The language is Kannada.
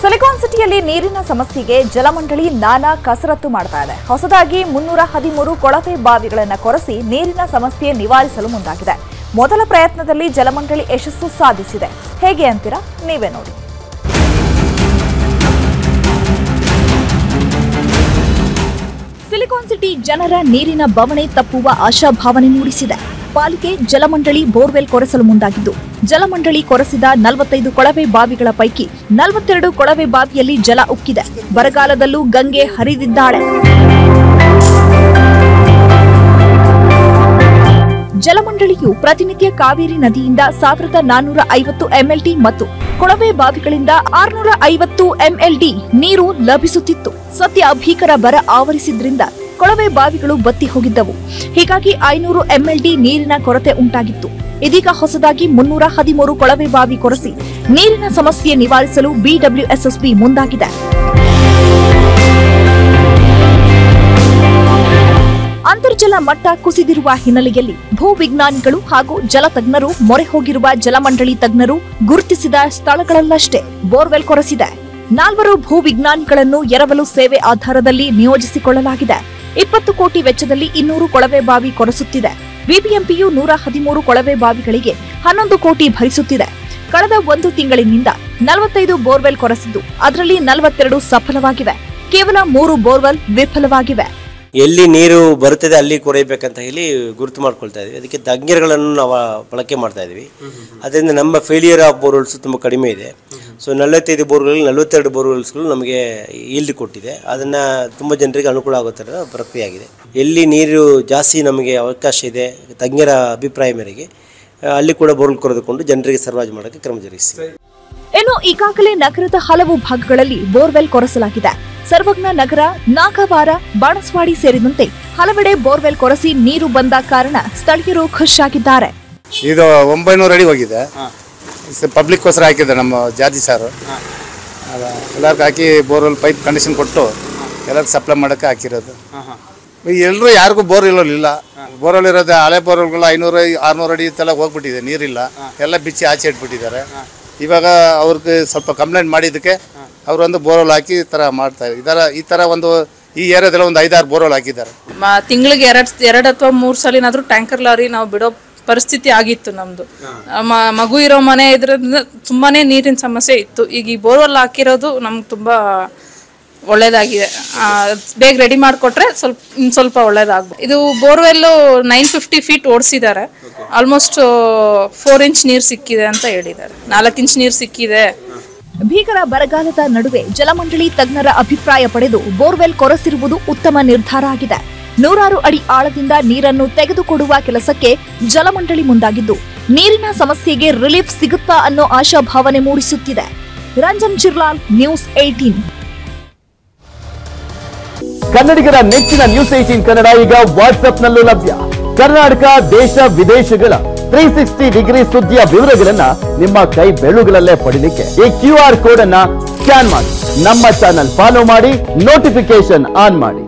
ಸಿಲಿಕಾನ್ ಸಿಟಿಯಲ್ಲಿ ನೀರಿನ ಸಮಸ್ಯೆಗೆ ಜಲಮಂಡಳಿ ನಾನಾ ಕಸರತ್ತು ಮಾಡ್ತಾ ಇದೆ. ಹೊಸದಾಗಿ ಮುನ್ನೂರ ಹದಿಮೂರು ಕೊಳವೆ ಬಾವಿಗಳನ್ನು ಕೊರೆಸಿ ನೀರಿನ ಸಮಸ್ಯೆ ನಿವಾರಿಸಲು ಮುಂದಾಗಿದೆ. ಮೊದಲ ಪ್ರಯತ್ನದಲ್ಲಿ ಜಲಮಂಡಳಿ ಯಶಸ್ಸು ಸಾಧಿಸಿದೆ. ಹೇಗೆ ಅಂತೀರಾ? ನೀವೇ ನೋಡಿ. ಸಿಲಿಕಾನ್ ಸಿಟಿ ಜನರ ನೀರಿನ ಬವಣೆ ತಪ್ಪುವ ಆಶಾಭಾವನೆ ಮೂಡಿಸಿದೆ. ಪಾಲಿಕೆ ಜಲಮಂಡಳಿ ಬೋರ್ವೆಲ್ ಕೊರೆಸಲು ಮುಂದಾಗಿದ್ದು, ಜಲಮಂಡಳಿ ಕೊರೆಸಿದ ನಲವತ್ತೈದು ಕೊಳವೆ ಬಾವಿಗಳ ಪೈಕಿ ನಲವತ್ತೆರಡು ಕೊಳವೆ ಬಾವಿಯಲ್ಲಿ ಜಲ ಉಕ್ಕಿದೆ. ಬರಗಾಲದಲ್ಲೂ ಗಂಗೆ ಹರಿದಿದ್ದಾಳೆ. ಜಲಮಂಡಳಿಯು ಪ್ರತಿನಿತ್ಯ ಕಾವೇರಿ ನದಿಯಿಂದ ಸಾವಿರದ ನಾನ್ನೂರ ಐವತ್ತು ಎಂಎಲ್ಡಿ ಮತ್ತು ಕೊಳವೆ ಬಾವಿಗಳಿಂದ ಆರುನೂರ ಐವತ್ತು ಎಂಎಲ್ಡಿ ನೀರು ಲಭಿಸುತ್ತಿತ್ತು. ಸದ್ಯ ಭೀಕರ ಬರ ಆವರಿಸಿದ್ರಿಂದ ಕೊಳವೆ ಬಾವಿಗಳು ಬತ್ತಿ ಹೋಗಿದ್ದವು. ಹೀಗಾಗಿ ಐನೂರು ಎಂಎಲ್ಡಿ ನೀರಿನ ಕೊರತೆ ಉಂಟಾಗಿತ್ತು. ಇದೀಗ ಹೊಸದಾಗಿ ಮುನ್ನೂರ ಹದಿಮೂರು ಕೊಳವೆ ಬಾವಿ ಕೊರೆಸಿ ನೀರಿನ ಸಮಸ್ಯೆ ನಿವಾರಿಸಲು ಬಿಡಬ್ಲ್ಯೂಎಸ್ಎಸ್ಪಿ ಮುಂದಾಗಿದೆ. ಅಂತರ್ಜಲ ಮಟ್ಟ ಕುಸಿದಿರುವ ಹಿನ್ನೆಲೆಯಲ್ಲಿ ಭೂವಿಜ್ಞಾನಿಗಳು ಹಾಗೂ ಜಲತಜ್ಞರು ಮೊರೆ ಹೋಗಿರುವ ಜಲಮಂಡಳಿ ತಜ್ಞರು ಗುರುತಿಸಿದ ಸ್ಥಳಗಳಲ್ಲಷ್ಟೇ ಬೋರ್ವೆಲ್ ಕೊರೆಸಿದೆ. ನಾಲ್ವರು ಭೂವಿಜ್ಞಾನಿಗಳನ್ನು ಎರವಲು ಸೇವೆ ಆಧಾರದಲ್ಲಿ ನಿಯೋಜಿಸಿಕೊಳ್ಳಲಾಗಿದೆ. ಇಪ್ಪತ್ತು ಕೋಟಿ ವೆಚ್ಚದಲ್ಲಿ ಇನ್ನೂರು ಕೊಳವೆ ಬಾವಿ ಕೊರೆಸುತ್ತಿದೆ. ಬಿಬಿಎಂಪಿಯು ನೂರ ಹದಿಮೂರು ಕೊಳವೆ ಬಾವಿಗಳಿಗೆ ಹನ್ನೊಂದು ಕೋಟಿ ಭರಿಸುತ್ತಿದೆ. ಕಳೆದ ಒಂದು ತಿಂಗಳಿನಿಂದ ನಲವತ್ತೈದು ಬೋರ್ವೆಲ್ ಕೊರೆಸಿದ್ದು ಅದರಲ್ಲಿ ನಲವತ್ತೆರಡು ಸಫಲವಾಗಿವೆ. ಕೇವಲ ಮೂರು ಬೋರ್ವೆಲ್ ವಿಫಲವಾಗಿವೆ. ಎಲ್ಲಿ ನೀರು ಬರುತ್ತದೆ ಅಲ್ಲಿ ಕೊರೆಯಬೇಕಂತ ಹೇಳಿ ಗುರುತು ಮಾಡ್ಕೊಳ್ತಾ ಇದ್ವಿ. ಅದಕ್ಕೆ ತಜ್ಞರುಗಳನ್ನು ನಾವು ಬಳಕೆ ಮಾಡ್ತಾ ಇದ್ವಿ. ಅದರಿಂದ ನಮ್ಮ ಫೇಲಿಯರ್ ಆಫ್ ಬೋರ್ವೆಲ್ಸ್ ತುಂಬ ಕಡಿಮೆ ಇದೆ. ಸೊ ನಲವತ್ತೈದು ಬೋರ್ಗಳಲ್ಲಿ ನಲವತ್ತೆರಡು ಬೋರ್ವೆಲ್ಸ್ಗಳು ನಮಗೆ ಇಲ್ಲಿ ಕೊಟ್ಟಿದೆ. ಅದನ್ನು ತುಂಬ ಜನರಿಗೆ ಅನುಕೂಲ ಆಗೋ ಥರದ ಪ್ರಕ್ರಿಯೆ ಆಗಿದೆ ಎಲ್ಲಿ ನೀರು ಜಾಸ್ತಿ ನಮಗೆ ಅವಕಾಶ ಇದೆ ತಜ್ಞರ ಅಭಿಪ್ರಾಯ ಮೇರೆಗೆ ಅಲ್ಲಿ ಕೂಡ ಬೋರ್ವೆಲ್ ಕೊರೆದುಕೊಂಡು ಜನರಿಗೆ ಸರ್ವಾಜ್ ಮಾಡೋಕ್ಕೆ ಕ್ರಮ ಜರುಗಿಸಿದೆ ಇನ್ನು ಈಗಾಗಲೇ ನಗರದ ಹಲವು ಭಾಗಗಳಲ್ಲಿ ಬೋರ್ವೆಲ್ ಕೊರೆಸಲಾಗಿದೆ. ಸರ್ವಜ್ಞ ನಗರ ನಾಗವಾರ ಬಾಣಸ್ವಾಡಿ ಸೇರಿದಂತೆ ಹಲವೆಡೆ ಬೋರ್ವೆಲ್ ಕೊರೆಸಿ ನೀರು ಬಂದ ಕಾರಣ ಸ್ಥಳೀಯರು ಖುಷಿಯಾಗಿದ್ದಾರೆ. ಇದು ಒಂಬೈನೂರು ಅಡಿ ಹೋಗಿದೆ. ಪಬ್ಲಿಕ್ಕೋಸ್ಕರ ಹಾಕಿದ್ದೆ ನಮ್ಮ ಜಾತಿ ಸಾರು. ಎಲ್ಲರಿಗೂ ಹಾಕಿ ಬೋರ್ವೆಲ್ ಪೈಪ್ ಕಂಡೀಷನ್ ಕೊಟ್ಟು ಎಲ್ಲರಿಗೂ ಸಪ್ಲೈ ಮಾಡೋಕ್ಕೆ ಹಾಕಿರೋದು. ಎಲ್ಲರೂ ಯಾರಿಗೂ ಬೋರ್ ಇಲ್ಲ ಬೋರ್ವೆಲ್ ಇರೋದು ಹಳೆ ಬೋರ್ವೆಲ್ಗಳು ಐನೂರು ಆರುನೂರು ಅಡಿ ತಲೆ ಹೋಗ್ಬಿಟ್ಟಿದೆ ನೀರಿಲ್ಲ. ಎಲ್ಲ ಬಿಚ್ಚಿ ಆಚೆ ಇಟ್ಬಿಟ್ಟಿದ್ದಾರೆ. ಇವಾಗ ಅವ್ರಿಗೆ ಸ್ವಲ್ಪ ಕಂಪ್ಲೇಂಟ್ ಮಾಡಿದ್ದಕ್ಕೆ ಅವರು ಒಂದು ಬೋರ್ವೆಲ್ ಹಾಕಿ ಈ ಥರ ಮಾಡ್ತಾರೆ ಇದರ ಈ ಥರ ಒಂದು ಈ ಏರಿಯಾದಲ್ಲಿ ಒಂದು ಐದಾರು ಬೋರ್ವೆಲ್ ಹಾಕಿದ್ದಾರೆ. ತಿಂಗಳಿಗೆ ಎರಡು ಎರಡು ಅಥವಾ ಮೂರು ಸಲಿನಾದ್ರೂ ಟ್ಯಾಂಕರ್ ಲಾರಿ ನಾವು ಬಿಡೋ ಪರಿಸ್ಥಿತಿ ಆಗಿತ್ತು ನಮ್ದು. ಮ- ಮಗು ಇರೋ ಮನೆ ಇದ್ರಿಂದ ತುಂಬಾನೇ ನೀರಿನ ಸಮಸ್ಯೆ ಇತ್ತು. ಈಗ ಈ ಬೋರ್ವೆಲ್ ಹಾಕಿರೋದು ನಮ್ಗೆ ತುಂಬಾ ಒಳ್ಳೇದಾಗಿದೆ. ಬೇಗ ರೆಡಿ ಮಾಡಿಕೊಟ್ರೆ ಸ್ವಲ್ಪ ಇನ್ನು ಸ್ವಲ್ಪ ಒಳ್ಳೇದಾಗ್ಬೋದು. ಇದು ಬೋರ್ವೆಲ್ಲು ನೈನ್ ಫಿಫ್ಟಿ ಫೀಟ್ ಓಡಿಸಿದ್ದಾರೆ. ಆಲ್ಮೋಸ್ಟ್ ಫೋರ್ ಇಂಚ್ ನೀರು ಸಿಕ್ಕಿದೆ ಅಂತ ಹೇಳಿದ್ದಾರೆ. ನಾಲ್ಕು ಇಂಚ್ ನೀರು ಸಿಕ್ಕಿದೆ. ಭೀಕರ ಬರಗಾಲದ ನಡುವೆ ಜಲಮಂಡಳಿ ತಜ್ಞರ ಅಭಿಪ್ರಾಯ ಪಡೆದು ಬೋರ್ವೆಲ್ ಕೊರೆಸಿರುವುದು ಉತ್ತಮ ನಿರ್ಧಾರ ಆಗಿದೆ. ನೂರಾರು ಅಡಿ ಆಳದಿಂದ ನೀರನ್ನು ತೆಗೆದುಕೊಡುವ ಕೆಲಸಕ್ಕೆ ಜಲಮಂಡಳಿ ಮುಂದಾಗಿದ್ದು, ನೀರಿನ ಸಮಸ್ಯೆಗೆ ರಿಲೀಫ್ ಸಿಗುತ್ತಾ ಅನ್ನೋ ಆಶಾಭಾವನೆ ಮೂಡಿಸುತ್ತಿದೆ. ರಂಜನ್ ಚಿರ್ಲಾಲ್ ನ್ಯೂಸ್ ಏಟೀನ್ ಕನ್ನಡಿಗರ ನೆಚ್ಚಿನ ನ್ಯೂಸ್ ಏಟೀನ್ ಕನ್ನಡ ಈಗ ವಾಟ್ಸ್ಆಪ್ನಲ್ಲೂ ಲಭ್ಯ. ಕರ್ನಾಟಕ, ದೇಶ, ವಿದೇಶಗಳ ತ್ರೀ ಸಿಕ್ಸ್ಟಿ ಡಿಗ್ರಿ ಸುದ್ದಿಯ ವಿವರಗಳನ್ನ ನಿಮ್ಮ ಕೈ ಬೆಳುಗಳಲ್ಲೇ ಪಡಿಲಿಕ್ಕೆ ಈ ಕ್ಯೂ ಆರ್ ಕೋಡ್ ಅನ್ನ ಸ್ಕ್ಯಾನ್ ಮಾಡಿ. ನಮ್ಮ ಚಾನಲ್ ಫಾಲೋ ಮಾಡಿ ನೋಟಿಫಿಕೇಶನ್ ಆನ್ ಮಾಡಿ.